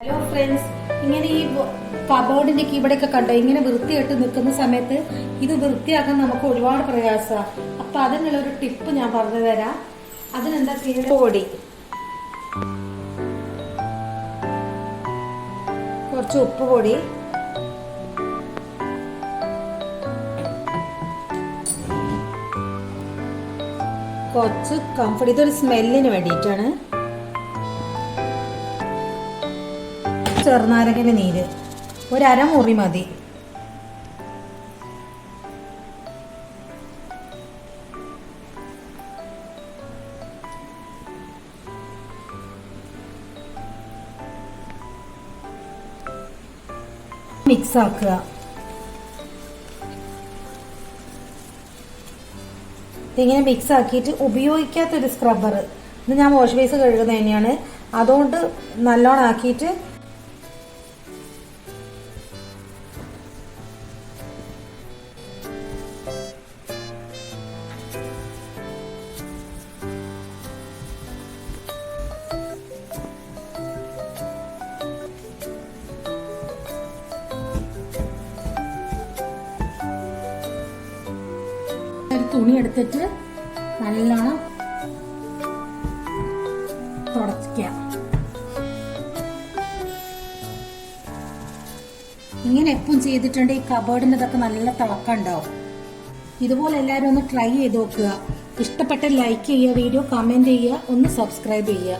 Hello friends ഇങ്ങനെ ഈ കബോർഡിന്റെ ഇവിടെയൊക്കെ കണ്ടോ? ഇങ്ങനെ വൃത്തിയായിട്ട് നിൽക്കുന്ന സമയത്ത് ഇത് വൃത്തിയാക്കാൻ നമുക്ക് ഒരുപാട് പ്രയാസമാണ് അപ്പൊ അതിനുള്ള ഒരു ടിപ്പ് ഞാൻ പറഞ്ഞു തരാം. അതിനെന്താ ചെയ്യുന്നത് പൊടി. കുറച്ച് ഉപ്പ് പൊടി. കുറച്ച് കംഫർട്ട് ഇതൊരു സ്മെല്ലിന് വേണ്ടിയിട്ടാണ്. ചെറുനാരങ്ങന്റെ നീര്. ഒരമുറി മതി. മിക്സ് ആക്കുക ഇങ്ങനെ മിക്സ് ആക്കിയിട്ട് ഉപയോഗിക്കാത്തൊരു സ്ക്രബ്ബർ. ഇത് ഞാൻ വാഷ് ബേസ് കഴുകുന്നത് തന്നെയാണ്. അതുകൊണ്ട് നല്ലോണം ആക്കിയിട്ട് തുണി എടുത്തിട്ട് നല്ലോണം തുടയ്ക്കുക ഇങ്ങനെ എപ്പം ചെയ്തിട്ടുണ്ട്. ഈ കബേർഡിന്റെ ഇതൊക്കെ നല്ല തിളക്കം ഉണ്ടാവും ഇതുപോലെ എല്ലാവരും ഒന്ന് ട്രൈ ചെയ്ത് നോക്കുക. ഇഷ്ടപ്പെട്ട ലൈക്ക് ചെയ്യുക വീഡിയോ കമന്റ് ചെയ്യുക ഒന്ന് സബ്സ്ക്രൈബ് ചെയ്യുക.